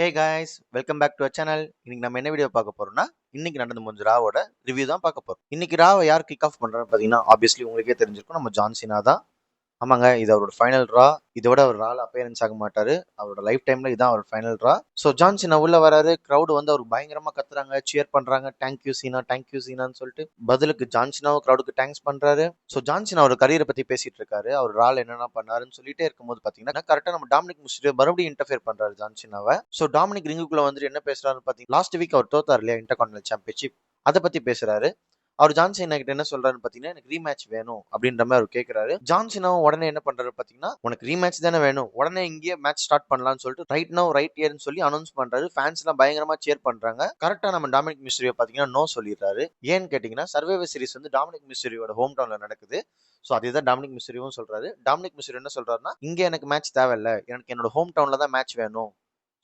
Hey guys welcome back to channel இன்னைக்கு நம்ம என்ன வீடியோ பார்க்க போறோம்னா இன்னைக்கு நடந்த முடிஞ்ச ராவோட ரிவ்யூ தான் பார்க்க போறோம். இன்னைக்கு ராவை யார் கிக் ஆஃப் பண்றாங்க பார்த்தீங்கன்னா ஆப்வியஸ்லி உங்களுக்கே தெரிஞ்சிருக்கும். நம்ம ஜான்சினா தான். ஆமாங்க இது அவரோட ஃபைனல் ரா இதோட அவர் ரால் அப்பேரன்ஸ் ஆக மாட்டாரு. அவரோட லைஃப் டைம்ல இதான் அவர் final Raw so John Cena உள்ள வராரு. க்ரௌடு வந்து அவர் பயங்கரமா கத்துறாங்க சியர் பண்றாங்க. தேங்க்யூ சீனா தேங்க்யூ சீனான்னு சொல்லிட்டு பதிலுக்கு ஜான்சினாவும் க்ரௌடுக்கு தேங்க்ஸ் பண்றாரு. ஸோ ஜான்சினா அவர் கரியரை பத்தி பேசிட்டு இருக்காரு. அவர் ரால் என்னென்ன பண்ணாருன்னு சொல்லிட்டே இருக்கும்போது பாத்தீங்கன்னா கரெக்டா நம்ம டாமினிக் முஸ்டியோ மறுபடியும் இன்டர்ஃபியர் பண்றாரு ஜான்சினாவை ஸோ டாமினிக் ரிங்குக்குள்ள வந்துட்டு என்ன பேசுறாருன்னு பாத்தீங்கன்னா லாஸ்ட் வீக் அவர் தோத்தார் இல்லையா இன்டர்கான்டினல் சாம்பியன்ஷிப் அதை பத்தி பேசுறாரு. அவர் ஜான்சினா கிட்ட என்ன சொல்றாருன்னு பாத்தீங்கன்னா எனக்கு ரீமேட்ச் வேணும் அப்படின்ற மாதிரி அவர் கேட்கிறாரு ஜான்சினாவும் உடனே என்ன பண்றாரு பாத்தீங்கன்னா உனக்கு ரீமேட்ச் தானே வேணும். உடனே இங்கேயே மேட்ச் ஸ்டார்ட் பண்ணலாம்னு சொல்லிட்டு ரைட் நோ ரைட் இயர்னு சொல்லி அனௌன்ஸ் பண்றாரு. ஃபேன்ஸ் எல்லாம் பயங்கரமா சேர் பண்றாங்க. கரெக்டா நம்ம டாமினிக் மிஸ்ரியை பாத்தீங்கன்னா நோ சொல்லிடுறாரு. ஏன்னு கேட்டீங்கன்னா சர்வைவர் சீரிஸ் வந்து டாமினிக் மிஸ்ரியோட ஹோம் டவுன்ல நடக்குது. ஸோ அதே தான் டாமினிக் மிஸ்ரியும் சொல்றாரு. டாமினிக் மிஸ்ரி என்ன சொல்றாருன்னா இங்க எனக்கு மேட்ச் தேவையில்ல. எனக்கு என்னோட ஹோம் டவுன்ல தான் மேட்ச் வேணும்.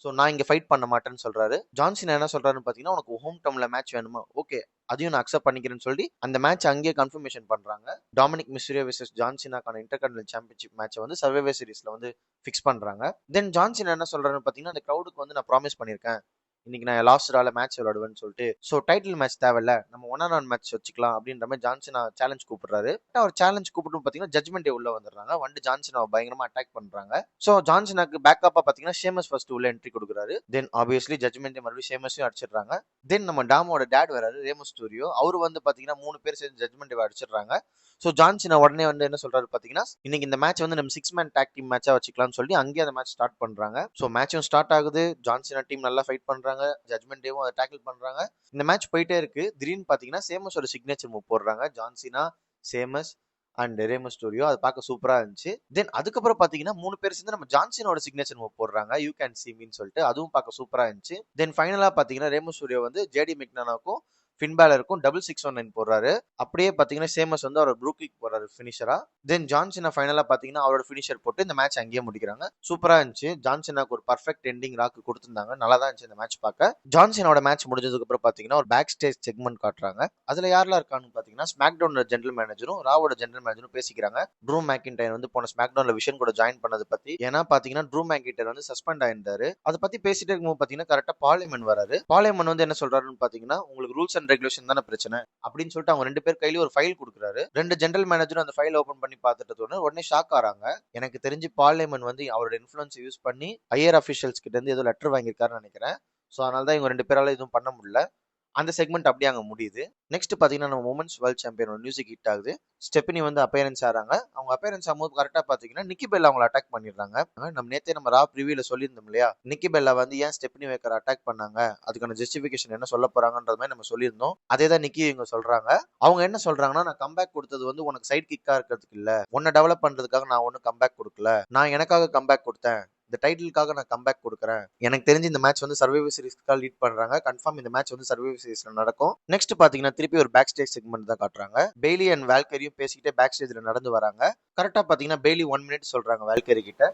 ஸோ நான் இங்கே ஃபைட் பண்ண மாட்டேன்னு சொல்றாரு. ஜான்சன் என்ன சொல்றாருன்னு பார்த்தீங்கன்னா உனக்கு ஹோம் டவுனில் மேட்ச் வேணுமா? ஓகே அதையும் நான் அக்செப்ட் பண்ணிக்கிறேன்னு சொல்லி அந்த மேட்ச் அங்கேயே கன்ஃபர்மேஷன் பண்றாங்க. டாமினிக் மிஸ்டரியோ விசஸ் ஜான்சினாக்கான இன்டர்கண்டல் சாம்பியன்ஷிப் மேட்சை வந்து சர்வைவர் சீரிஸில் வந்து ஃபிக்ஸ் பண்ணுறாங்க தென் ஜான்சின் என்ன சொல்கிறாருன்னு பார்த்தீங்கன்னா அந்த க்ரௌடுக்கு வந்து நான் ப்ராமிஸ் பண்ணியிருக்கேன். இன்னைக்கு நான் லாஸ்ட் ஆல மேட்ச் விளையாடுவேன்னு சொல்லிட்டு. ஸோ டைட்டில் மேட்ச் தேவையில்ல. நம்ம ஒன் ஆன் ஒன் மேட்ச் வச்சுக்கலாம் அப்படின்ற மாதிரி ஜான்சனா சேலஞ்ச் கூப்பிடுறாரு. அவர் சேலஞ்ச் கூப்பிட்டு பார்த்தீங்கன்னா ஜட்மெண்ட் உள்ள வந்துடுறாங்க. வந்து ஜான்சனாவை பயங்கரமா அட்டாக் பண்றாங்க. ஸோ ஜான்சனாக்கு பேக்கப்பா பார்த்தீங்கன்னா ஷேமஸ் ஃபர்ஸ்ட் உள்ள என்ட்ரி கொடுக்குறாரு. தென் ஆப்வியஸ்லி ஜட்மெண்ட் மறுபடியும் ஷேமஸையும் அடிச்சிடுறாங்க. தென் நம்ம டாமோட டேட் வராரு ரேமஸ் ஸ்டூரியோ அவர் வந்து பார்த்தீங்கன்னா மூணு பேர் சேர்ந்து ஜட்மெண்ட் அடிச்சிடுறாங்க. ஸோ ஜான்சினா உடனே வந்து என்ன சொல்றாரு பார்த்தீங்கன்னா இன்னைக்கு இந்த மேட்ச் வந்து நம்ம சிக்ஸ் மேன் டேக் டீம் மேட்சா வச்சுக்கலாம்னு சொல்லி அங்கேயே அந்த மேட்ச் ஸ்டார்ட் பண்றாங்க. ஸோ மேட்சும் ஸ்டார்ட் ஆகுது. ஜான்சினா டீம் நல்லா ஃபைட் பண்றாங்க. ஜட்மெண்ட் டேவும் அதை டேக்கிள் பண்றாங்க. இந்த மேட்ச் போயிட்டே இருக்கு. திடீர்னு பார்த்தீங்கன்னா சேமஸோட சிக்னேச்சர் மூவ் போடுறாங்க. ஜான்சினா சேமஸ் அண்ட் ரேமஸ் ஸ்டூடியோ அது பார்க்க சூப்பராக இருந்துச்சு. தென் அதுக்கப்புறம் பார்த்தீங்கன்னா மூணு பேர் சேர்ந்து நம்ம ஜான்சனோட சிக்னேச்சர் மூவ் போடுறாங்க. யூ கேன் சி மீன் சொல்லிட்டு. அதுவும் பார்க்க சூப்பராக இருந்துச்சு. தென் ஃபைனலாக பார்த்தீங்கன்னா ரேமஸ் ஸ்டூடியோ வந்து ஜேடி மெக்னானாக்கும் ஃபின்பேலருக்கும் டபுள் சிக்ஸ் ஒன் நைன் போடுறாரு. அப்படியே பாத்தீங்கன்னா சேமஸ் வந்து அவர் ப்ரூ கிக் போடுறாரு ஃபினிஷரா தென் ஜான்சனா ஃபைனலாக பாத்தீங்கன்னா அவரோட ஃபினிஷர் போட்டு இந்த மேட்ச் அங்கேயே முடிக்கிறாங்க. சூப்பரா இருந்துச்சு. ஜான்சனாக்கு ஒரு பர்ஃபெக்ட் எண்டிங் ராக்கு கொடுத்துருந்தாங்க. நல்லா தான் இருந்துச்சு இந்த மேட்ச் பார்க்க. ஜான்சனோட மேட்ச் முடிஞ்சதுக்கு அப்புறம் பாத்தீங்கன்னா ஒரு பேக் ஸ்டேஜ் செக்மெண்ட் காட்டுறாங்க. அதுல யாரெல்லாம் இருக்கான்னு பாத்தீங்கன்னா ஸ்மாக் டவுனோட ஜென்ரல் மேனேஜரும் ராவோட ஜென்ரல் மேனேஜரும் பேசிக்கிறாங்க. ட்ரூ மேக்கின்டைன் வந்து போன ஸ்மாக் டவுன்ல விஷன் கூட ஜாயின் பண்ணது பத்தி. ஏன்னா பாத்தீங்கன்னா ட்ரூ மேக்கின்டைன் வந்து சஸ்பெண்ட் ஆயிருந்தாரு. அதை பத்தி பேசிட்டே இருக்கும்போது பாத்தீங்கன்னா கரெக்டா பாலியமன் வராரு. பாலியமன் வந்து என்ன சொல்றாருன்னு பாத்தீங்கன்னா உங்களுக்கு ரூல்ஸ் அண்ட் ரெகுலேஷன் தானே பிரச்சனை? அப்படின்னு சொல்லிட்டு அவங்க ரெண்டு பேர் கையில ஒரு ஃபைல் கொடுக்குறாரு. ரெண்டு ஜென்ரல் மேனேஜரும் அந்த ஃபைல் ஓபன் பண்ணி பார்த்துட்டு உடனே உடனே ஷாக் ஆறாங்க. எனக்கு தெரிஞ்சு பார்லிமெண்ட் வந்து அவரோட இன்ஃபுளுன்ஸ் யூஸ் பண்ணி ஹையர் அஃபிஷியல்ஸ் கிட்ட இருந்து ஏதோ லெட்டர் வாங்கியிருக்காருன்னு நினைக்கிறேன். ஸோ அதனால தான் இவங்க ரெண்டு பேரால எதுவும் பண்ண முடியல. அந்த செக்மெண்ட் அப்படியே அங்கே முடியுது. நெக்ஸ்ட் பார்த்தீங்கன்னா நம்ம உமன்ஸ் வேர்ல்ட் சாம்பியனோட மியூசிக் ஹிட் ஆகுது. ஸ்டெப்பினி வந்து அப்பேரன்ஸ் ஆறாங்க அவங்க அப்பேரன்ஸ் ஆகும்போது கரெக்டாக பார்த்தீங்கன்னா நிக்கி பெல்லா அவங்களை அட்டாக் பண்ணிடுறாங்க. நம்ம நேத்தே நம்ம ரா ப்ரிவியூல சொல்லியிருந்தோம் இல்லையா? நிக்கி பெல்லா வந்து ஏன் ஸ்டெப்பினி வேக்கர் அட்டாக் பண்ணாங்க? அதுக்கான ஜஸ்டிஃபிகேஷன் என்ன சொல்ல போறாங்கன்றது மாதிரி நம்ம சொல்லியிருந்தோம். அதே தான் நிக்கி இவங்க சொல்றாங்க. அவங்க என்ன சொல்றாங்கன்னா நான் கம்பேக் கொடுத்தது வந்து உனக்கு சைட் கிக்கா இருக்கிறதுக்கு இல்ல. உன்னை டெவலப் பண்றதுக்காக நான் ஒன்றும் கம்பேக் கொடுக்கல. நான் எனக்காக கம்பேக் கொடுத்தேன். இந்த டைட்டிலுக்காக நான் கம்பேக் கொடுக்குறேன். எனக்கு தெரிஞ்சு இந்த மேட்ச் வந்து சர்வைவர் சீரிஸ்க்காக லீட் பண்றாங்க. கன்ஃபார்ம் இந்த மேட்ச் வந்து சர்வைவர் சீரிஸ்ல நடக்கும். நெக்ஸ்ட் பாத்தீங்கன்னா திருப்பி ஒரு பேக் ஸ்டேஜ் செக்மெண்ட் தான் காட்டுறாங்க. பெய்லி அண்ட் வேல்கரியும் பேசிக்கிட்டே பேக் ஸ்டேஜ்ல நடந்து வராங்க. கரெக்டா பாத்தீங்கன்னா பெய்லி ஒன் மினிட் சொல்றாங்க வேல்கரி கிட்ட.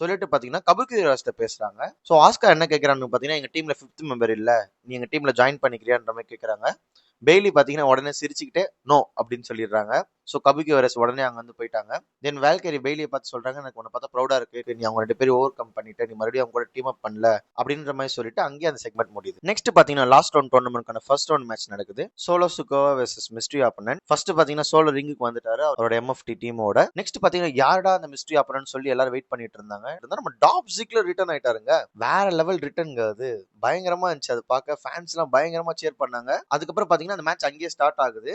சொல்லிட்டு பாத்தீங்கன்னா கபுக்கி ராஸ்ட பேசுறாங்க. சோ ஆஸ்கா என்ன கேட்குறான்னு பாத்தீங்கன்னா எங்க டீம்ல ஃபிஃப்த் மெம்பர் இல்ல. நீ எங்க டீம்ல ஜாயின் பண்ணிக்கிறியான்ற மாதிரி கேட்குறாங்க பெய்லி பாத்தீங்கன்னா உடனே சிரிச்சுக்கிட்டே நோ அப்படின்னு சொல்லிடுறாங்க. ஸோ கபுக்கி வரஸ் உடனே அங்கே வந்து போயிட்டாங்க. தென் வேல்கேரி பெய்லியை பார்த்து சொல்றாங்க எனக்கு உன்னை பார்த்தா ப்ரௌடா இருக்கு. நீ அவங்க ரெண்டு பேரும் ஓவர் கம் பண்ணிட்டு. நீ மறுபடியும் அவங்க கூட டீம் அப் பண்ணல. அப்படின்ற மாதிரி சொல்லிட்டு அங்கேயே அந்த செக்மெண்ட் முடியுது. நெக்ஸ்ட் பாத்தீங்கன்னா லாஸ்ட் ரவுண்ட் டோர்னமெண்ட்க்கான ஃபர்ஸ்ட் ரவுண்ட் மேட்ச் நடக்குது. Solo Sikoa versus mystery opponent first பாத்தீங்கன்னா சோலோ ரிங்குக்கு வந்துட்டாரு. அவரோட எம்எஃப்டி டீமோட நெக்ஸ்ட் பாத்தீங்கன்னா யாரடா அந்த மிஸ்ட்ரி ஆப்பனன் சொல்லி எல்லாரும் வெயிட் பண்ணிட்டு இருந்தாங்க. இருந்தா நம்ம டாப் ஜிக்ல ரிட்டர்ன் ஆயிட்டாருங்க. வேற லெவல் ரிட்டர்ன் அது. பயங்கரமா இருந்துச்சு. அது பார்க்க ஃபேன்ஸ் எல்லாம் பயங்கரமா சேர் பண்ணாங்க. அதுக்கப்புறம் பாத்தீங்கன்னா அந்த மேட்ச் அங்கேயே ஸ்டார்ட் ஆகுது.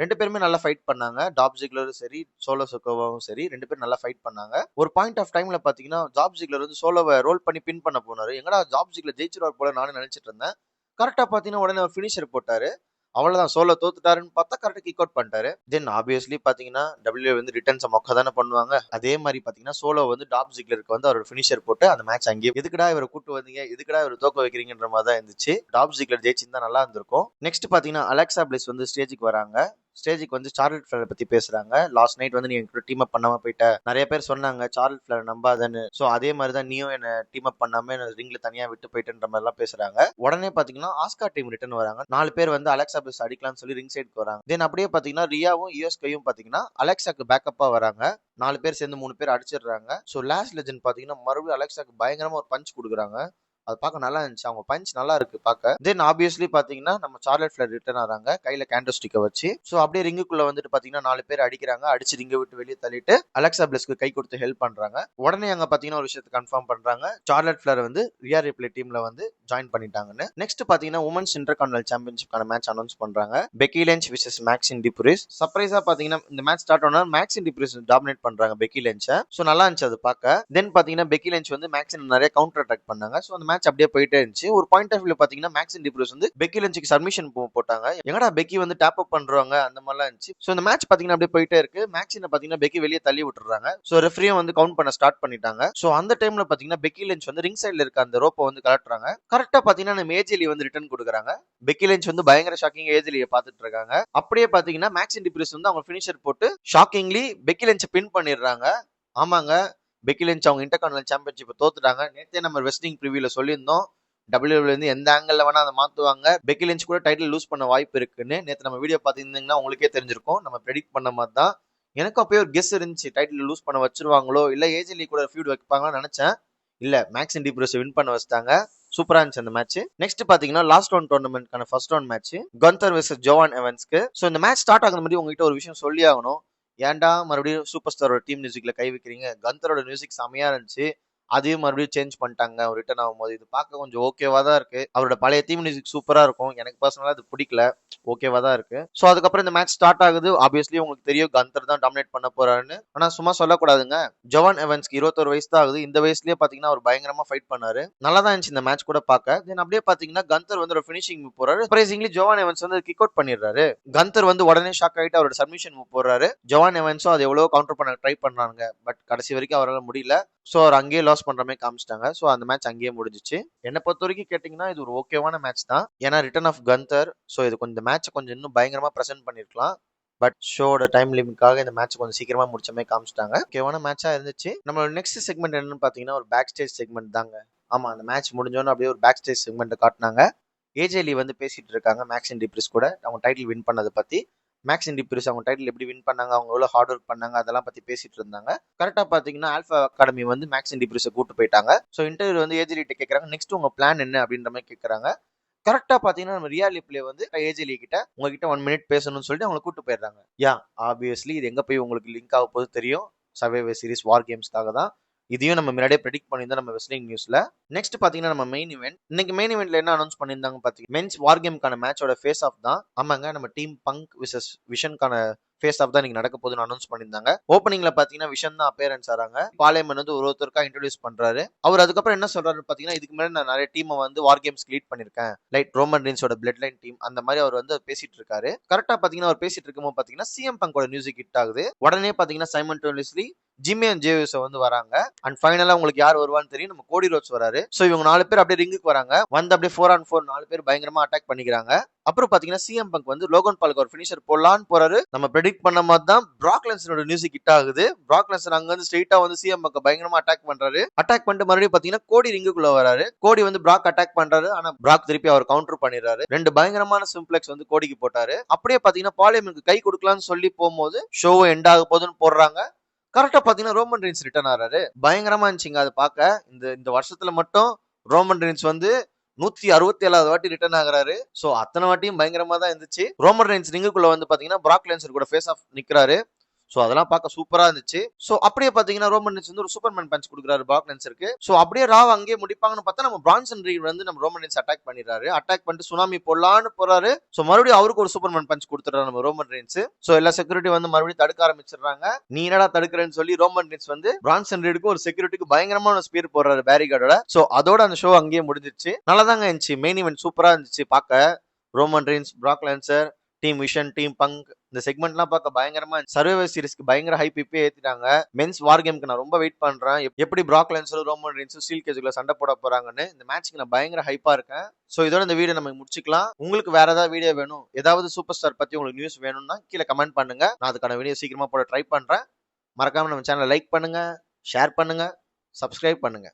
ரெண்டு பேருமே நல்லா ஃபைட் பண்ணாங்க. டாப் ஜிக்லரும் சரி சோலோ சொக்கோவாவும் சரி ரெண்டு பேரும் நல்லா ஃபைட் பண்ணாங்க. ஒரு பாயிண்ட் ஆஃப் டைம்ல பாத்தீங்கன்னா ஜாப் ஜிக்லர் வந்து சோலோவை ரோல் பண்ணி பின் பண்ண போனாரு. எங்கடா ஜாப் ஜிக்லர் ஜெயிச்சிருவார் போல நானும் நினைச்சிட்டு இருந்தேன். கரெக்டா பாத்தீங்கன்னா உடனே அவர் ஃபினிஷர் போட்டாரு. அவ்வளவுதான் சோலோ தோத்துட்டாருன்னு பார்த்தா கரெக்டாக கிக் அவுட் பண்ணிட்டாரு. தென் ஆப்வியஸ்லி பாத்தீங்கன்னா டபிள்யூ வந்து ரிட்டர்ன்ஸ் மொக்க தானே பண்ணுவாங்க. அதே மாதிரி பாத்தீங்கன்னா சோலோ வந்து டாப் ஜிக்லருக்கு வந்து அவரோட ஃபினிஷர் போட்டு அந்த மேட்ச் அங்கேயே எதுக்குடா இவரை கூட்டு வந்தீங்க? எதுக்குடா இவர் தோக்க வைக்கிறீங்கன்ற மாதிரி தான் இருந்துச்சு. டாப் ஜிக்லர் ஜெயிச்சிருந்தா நல்லா இருந்திருக்கும். நெக்ஸ்ட் பாத்தீங்கன்னா அலெக்சா பிளேஸ் வந்து ஸ்டேஜுக்கு வராங்க. ஸ்டேஜுக்கு வந்து சார்லட் ஃபிளர் பத்தி பேசுறாங்க. லாஸ்ட் நைட் வந்து நீ எங்க டீம் அப் பண்ணாம போயிட்ட. நிறைய பேர் சொன்னாங்க சார்லட் ஃபிளர் நம்பாதன்னு. சோ அதே மாதிரி தான் நீயும் என்ன டீம் அப் பண்ணாம என்ன ரிங்ல தனியா விட்டு போயிட்டுன்ற மாதிரி எல்லாம் பேசுறாங்க. உடனே பாத்தீங்கன்னா ஆஸ்கா டீம் ரிட்டர்ன் வராங்க. நாலு பேர் வந்து அலெக்சா பிளஸ் அடிக்கலாம்னு சொல்லி ரிங் சைடுக்கு வராங்க. தென் அப்படியே பாத்தீங்கன்னா ரியாவும் யூஎஸ்கையும் பாத்தீங்கன்னா அலெக்சாக்கு பேக்கப்பா வராங்க. நாலு பேர் சேர்ந்து மூணு பேர் அடிச்சிடுறாங்க. ஸோ லாஸ்ட் லெஜன் பாத்தீங்கன்னா மறுபடியும் அலெக்சாக்கு பயங்கரமா ஒரு பஞ்ச் கொடுக்குறாங்க. அது பார்க்க நல்லா இருந்துச்சு. அவங்க பஞ்ச் நல்லா இருக்கு பார்க்க. தென் ஆப்வியஸ்லி பாத்தீங்கன்னா நம்ம சார்லட் ஃபிளர் ரிட்டர்ன் ஆறாங்க. கையில கேண்டோ ஸ்டிக்கை வச்சு. ஸோ அப்படியே ரிங்குக்குள்ள வந்துட்டு பாத்தீங்கன்னா நாலு பேர் அடிக்கிறாங்க. அடிச்சு ரிங்கை விட்டு வெளியே தள்ளிட்டு அலெக்சா பிளஸ்க்கு கை கொடுத்து ஹெல்ப் பண்றாங்க. உடனே அங்க பாத்தீங்கன்னா ஒரு விஷயத்தை கன்ஃபார்ம் பண்றாங்க. சார்லட் ஃபிளர் வந்து ரியா ரிப்ளே டீம்ல வந்து ஜாயின் பண்ணிட்டாங்கன்னு. நெக்ஸ்ட் பாத்தீங்கன்னா உமன்ஸ் இன்டர்கானல் சாம்பியன்ஷிப்கான மேட்ச் அனௌன்ஸ் பண்றாங்க. Becky Lynch versus Maxxine Dupri சர்ப்ரைஸா பாத்தீங்கன்னா இந்த மேட்ச் ஸ்டார்ட் ஆனா மேக்ஸின் டிபுரிஸ் டாமினேட் பண்றாங்க பெக்கி லென்ச்சை ஸோ நல்லா இருந்துச்சு அது பார்க்க. தென் பாத்தீங்கன்னா பெக்கி லென்ச் வந்து மேக்ஸின் நிறைய கவுண்டர் அட்டாக் பண்ணாங்க. ஸோ அந்த மேட்ச் அப்படியே போயிட்டே இருந்துச்சு. ஒரு பாயிண்ட் ஆஃப் வியூ பாத்தீங்கன்னா மேக்ஸின் டிபுரிஸ் வந்து பெக்கி லஞ்சுக்கு சப்மிஷன் போட்டாங்க. எங்கடா பெக்கி வந்து டேப் அப் பண்றாங்க? அந்த மாதிரிலாம் இருந்துச்சு. ஸோ இந்த மேட்ச் பாத்தீங்கன்னா அப்படியே போயிட்டே இருக்கு. மேக்ஸினை பாத்தீங்கன்னா பெக்கி வெளியே தள்ளி விட்டுறாங்க. ஸோ ரெஃப்ரியும் வந்து கவுண்ட் பண்ண ஸ்டார்ட் பண்ணிட்டாங்க. ஸோ அந்த டைம்ல பாத்தீங்கன்னா பெக்கி லென்ச் வந்து ரிங் சைடில் இருக்க அந்த ரோப்பை வந்து கலட்டுறாங்க கரெக்டா பாத்தீங்கன்னா நம்ம ஏஜிலி வந்து ரிட்டர்ன் கொடுக்குறாங்க. பெக்கி லஞ்ச் வந்து பயங்கர ஷாக்கிங் ஏஜிலியை பார்த்துட்டு இருக்காங்க. அப்படியே பாத்தீங்கன்னா மேக்ஸின் டிப்ரிஸ் வந்து அவங்க ஃபினிஷர் போட்டு ஷாக்கிங்லி பெக்கி லஞ்ச் பின் பண்ணிடுறாங்க. ஆமாங்க. பெக்கி லென்ச் அவங்க இன்டர்கான்வல் சாம்பியன்ஷிப்பை தோத்துட்டாங்க. நேற்றே நம்ம வெஸ்டிங் ப்ரிவியூல சொல்லியிருந்தோம். டபிள்யூல எந்த ஆங்கிளில் வேணால் அதை மாற்றுவாங்க பெக்கி லென்ச் கூட டைட்டில் லூஸ் பண்ண வாய்ப்பு இருக்குன்னு நேற்று நம்ம வீடியோ பார்த்துருந்தீங்கன்னா உங்களுக்கே தெரிஞ்சிருக்கும். நம்ம ப்ரெடிக்ட் பண்ண மாதிரி தான் எனக்கும் அப்போயே ஒரு கெஸ் இருந்துச்சு. டைட்டில் லூஸ் பண்ண வச்சிருவாங்களோ? இல்லை ஏஜிலி கூட ஃபியூட் வைப்பாங்களான்னு நினச்சேன். இல்லை மேக்ஸ் மேக்ஸின் ப்ரோஸை வின் பண்ண வச்சிட்டாங்க. சூப்பரா இருந்துச்சு அந்த மேட்ச் நெக்ஸ்ட் பாத்தீங்கன்னா last round டோர்னமெண்ட்கான first round match Gunther versus Jevon எவன்ஸ்க்கு so இந்த மேட்ச் ஸ்டார்ட் ஆகுற மாதிரி உங்ககிட்ட ஒரு விஷயம் சொல்லி ஆகணும் ஏன்டா மறுபடியும் சூப்பர் ஸ்டாரோட டீம் மியூசிக்கில் கை வைக்கிறீங்க? கந்தரோட மியூசிக் செமையா இருந்துச்சு. அதையும் மறுபடியும் சேஞ்ச் பண்ணிட்டாங்க. அவர் ரிட்டர்ன் ஆகும்போது இது பார்க்க கொஞ்சம் ஓகேவா தான் இருக்கு. அவரோட பழைய தீம் மியூசிக் சூப்பரா இருக்கும். எனக்கு பர்சனலாக அது பிடிக்கல. ஓகேவா தான் இருக்கு. ஸோ அதுக்கப்புறம் இந்த மேட்ச் ஸ்டார்ட் ஆகுது. ஆப்வியஸ்லி உங்களுக்கு தெரியும் கந்தர் தான் டாமினேட் பண்ண போறாருன்னு. ஆனா சும்மா சொல்லக்கூடாதுங்க. ஜவான் எவன்ஸ்க்கு இருபத்தொரு வயசு தான் ஆகுது. இந்த வயசுலயே பாத்தீங்கன்னா அவர் பயங்கரமா ஃபைட் பண்ணாரு. நல்லா தான் இருந்துச்சு இந்த மேட்ச் கூட பார்க்க. தென் அப்படியே பாத்தீங்கன்னா கந்தர் வந்து ஒரு ஃபினிஷிங் மூவ் போறாரு. சர்ப்ரைசிங்லி ஜவான் எவன்ஸ் வந்து கிக் அவுட் பண்ணிடுறாரு. கந்தர் வந்து உடனே ஷாக் ஆகிட்டு அவரோட சப்மிஷன் மூவ் போடுறாரு. ஜவான் எவன்ஸும் அது எவ்வளவு கவுண்டர் பண்ண ட்ரை பண்றாங்க பட் கடைசி வரைக்கும் அவரால் முடியல. ஸோ அவர் அங்கேயே லாஸ் பண்ற மாதிரி காமிச்சிட்டாங்க. ஸோ அந்த மேட்ச் அங்கேயே முடிஞ்சிச்சு. என்னை பொறுத்த வரைக்கும் கேட்டிங்கன்னா இது ஒரு ஓகேவான மேட்ச் தான். ஏன்னா ரிட்டர்ன் ஆஃப் கந்தர் ஸோ இது கொஞ்சம் இந்த மேட்ச்சை கொஞ்சம் இன்னும் பயங்கரமா ப்ரெசென்ட் பண்ணிருக்கலாம். பட் ஷோட டைம் லிமிட்காக இந்த மேட்ச் கொஞ்சம் சீக்கிரமா முடிச்ச மாதிரி காமிச்சிட்டாங்க. ஓகேவான மேட்சா இருந்துச்சு. நம்மளோட நெக்ஸ்ட் செக்மெண்ட் என்னன்னு பாத்தீங்கன்னா ஒரு பேக் ஸ்டேஜ் செக்மெண்ட் தாங்க. ஆமா அந்த மேட்ச் முடிஞ்சோன்னு அப்படியே ஒரு பேக் ஸ்டேஜ் செக்மெண்ட் காட்டினாங்க ஏஜேலி வந்து பேசிட்டு இருக்காங்க மேக்ஸின் டிப்ரிஸ் கூட. அவங்க டைட்டில் வின் பண்ணதை பத்தி. மேக்ஸ் டிப்ரிஸ் அவங்க டைட்டில் எப்படி வின் பண்ணாங்க அவங்க எவ்வளோ ஹார்ட் ஒர்க் பண்ணாங்க அதெல்லாம் பற்றி பேசிட்டு இருந்தாங்க. கரெக்டாக பார்த்தீங்கன்னா ஆல்ஃபா அகாடமி வந்து மேக்ஸின் டிப்ரிஸை கூட்டு போயிட்டாங்க. ஸோ இன்டர்வியூ வந்து ஏஜிலிட்ட கேட்குறாங்க நெக்ஸ்ட் உங்கள் பிளான் என்ன அப்படின்ற மாதிரி கேட்குறாங்க கரெக்டாக பார்த்தீங்கன்னா நம்ம ரியாலி பிளே வந்து ஏஜிலி கிட்ட உங்ககிட்ட ஒன் மினிட் பேசணும்னு சொல்லிட்டு அவங்களை கூட்டு போயிடுறாங்க. யா ஆப்வியஸ்லி இது எங்கே போய் உங்களுக்கு லிங்க் ஆக போது தெரியும். சர்வைவர் சீரிஸ் வார் கேம்ஸ்க்காக தான். இதையும் நம்ம முன்னாடியே ப்ரெடிக்ட் பண்ணியிருந்தோம் நம்ம வெஸ்லிங் நியூஸ்ல நெக்ஸ்ட் பாத்தீங்கன்னா நம்ம மெயின் இவெண்ட் இன்னைக்கு மெயின் இவெண்ட்ல என்ன அனௌன்ஸ் பண்ணியிருந்தாங்க பாத்தீங்கன்னா மென்ஸ் வார் கேம்க்கான மேட்சோட ஃபேஸ் ஆஃப் தான். ஆமாங்க நம்ம டீம் பங்க் விசஸ் விஷன்கான ஃபேஸ் ஆஃப் தான் நடக்க போகுதுன்னு அனௌன்ஸ் பண்ணியிருந்தாங்க. ஓப்பனிங்ல பாத்தீங்கன்னா விஷன் தான் அப்பேரன்ஸ் ஆறாங்க. பாளையமன் வந்து ஒரு ஒருத்தருக்கா இன்ட்ரடியூஸ் பண்றாரு. அவர் அதுக்கப்புறம் என்ன சொல்றாரு பாத்தீங்கன்னா இதுக்கு மேலே நான் நிறைய டீமை வந்து வார் கேம்ஸ் லீட் பண்ணிருக்கேன் லைக் ரோமன் ரீன்ஸோட பிளட் லைன் டீம் அந்த மாதிரி அவர் வந்து பேசிட்டு இருக்காரு. கரெக்டா பாத்தீங்கன்னா அவர் பேசிட்டு இருக்கும்போது பாத்தீங்கன்னா சிஎம் பங்கோட மியூசிக் ஹிட் ஆகுது. உடனே பாத்தீங்கன்னா சைமன் டோலிஸ்லி ஜிம்மி அண்ட் ஜேவிஸ் வந்து வராங்க. அண்ட் ஃபைனலா உங்களுக்கு யார் வருவான்னு தெரியும். நம்ம கோடி ரோட்ஸ் வராரு. ஸோ இவங்க நாலு பேர் அப்படியே ரிங்குக்கு வராங்க. வந்து அப்படியே ஃபோர் ஆன் ஃபோர் நாலு பேர் பயங்கரமா அட்டாக் பண்ணிக்கிறாங்க. அப்புறம் பாத்தீங்கன்னா சிஎம் பங்க் வந்து லோகன் பாலுக்கு ஒரு ஃபினிஷர் போடலான்னு போறாரு. நம்ம ப்ரெடிக்ட் பண்ண மாதிரி தான் பிராக்லன்ஸனோட மியூசிக் ஹிட் ஆகுது. பிராக்லன்சன் அங்க வந்து ஸ்ட்ரெயிட்டா வந்து சிஎம் பங்க பயங்கரமா அட்டாக் பண்றாரு. அட்டாக் பண்ணிட்டு மறுபடியும் பாத்தீங்கன்னா கோடி ரிங்குக்குள்ள வராரு. கோடி வந்து பிராக் அட்டாக் பண்றாரு. ஆனா பிராக் திருப்பி அவர் கவுண்டர் பண்ணிடுறாரு. ரெண்டு பயங்கரமான சிம்ப்ளெக்ஸ் வந்து கோடிக்கு போட்டாரு. அப்படியே பாத்தீங்கன்னா பாலியமனுக்கு கை கொடுக்கலாம்னு சொல்லி போகும்போது ஷோ எண்ட் ஆக போகுதுன்னு போடுறாங்க. கரெக்டா பாத்தீங்கன்னா ரோமன் ரீன்ஸ் ரிட்டர்ன் ஆறாரு. பயங்கரமா இருந்துச்சுங்க. அதை பார்க்க. இந்த இந்த வருஷத்துல மட்டும் ரோமன் ரீன்ஸ் வந்து நூத்தி அறுபத்தி ஏழாவது வாட்டி ரிட்டர்ன் ஆகுறாரு. சோ அத்தனை வாட்டியும் பயங்கரமா தான் இருந்துச்சு ரோமன் ரீன்ஸ் ரிங்குக்குள்ள வந்து பாத்தீங்கன்னா பிராக் லென்சர் கூட ஃபேஸ் ஆஃப் நிக்கிறாரு. ஸோ அதெல்லாம் பார்க்க சூப்பராக இருந்துச்சு. ஸோ அப்படியே பார்த்தீங்கன்னா ரோமன் ரீன்ஸ் வந்து ஒரு சூப்பர்மேன் பஞ்ச் கொடுக்குறாரு பாக் லென்சருக்கு ஸோ அப்படியே ராவ் அங்கேயே முடிப்பாங்கன்னு பார்த்தா நம்ம பிரான்சன் ரீட் வந்து நம்ம ரோமன் ரீன்ஸ் அட்டாக் பண்ணிடுறாரு. அட்டாக் பண்ணிட்டு சுனாமி போடலான்னு போறாரு. ஸோ மறுபடியும் அவருக்கு ஒரு சூப்பர்மேன் பஞ்ச் கொடுத்துறாரு நம்ம ரோமன் ரீன்ஸ் ஸோ எல்லா செக்யூரிட்டி வந்து மறுபடியும் தடுக்க ஆரம்பிச்சிடுறாங்க. நீ என்னடா தடுக்கிறேன்னு சொல்லி ரோமன் ரீன்ஸ் வந்து பிரான்சன் ரீடுக்கு ஒரு செக்யூரிட்டிக்கு பயங்கரமான ஒரு ஸ்பீர் போடுறாரு பேரிகார்டோட ஸோ அதோட அந்த ஷோ அங்கேயே முடிஞ்சிருச்சு நல்லாதாங்க இருந்துச்சு. மெயின் இவெண்ட் சூப்பராக இருந்துச்சு பார்க்க. Roman Reigns Brock Lesnar team vision team Punk இந்த செக்மெண்ட்லாம் பார்க்க பயங்கரமா சர்வைவர் சீரிஸ்க்கு பயங்கர ஹைப் இப்பே ஏத்திட்டாங்க. மென்ஸ் வார் கேம்க்கு நான் ரொம்ப வெயிட் பண்றேன். எப்படி பிராக் லென்ஸரும் ரோமன் ரீன்ஸும் ஸ்டீல் கேஜுக்குள்ள சண்டை போட போறாங்கன்னு இந்த மேட்ச்க்கு நான் பயங்கர ஹைப்பா இருக்கேன். சோ இதோட இந்த வீடியோ நம்ம முடிச்சுக்கலாம். உங்களுக்கு வேற ஏதாவது வீடியோ வேணும் ஏதாவது சூப்பர் ஸ்டார் பத்தி உங்களுக்கு நியூஸ் வேணும்னா கீழே கமெண்ட் பண்ணுங்க. நான் அதுக்கான வீடியோ சீக்கிரமா போட ட்ரை பண்றேன். மறக்காம நம்ம சேனலை லைக் பண்ணுங்க ஷேர் பண்ணுங்க சப்ஸ்கிரைப் பண்ணுங்க.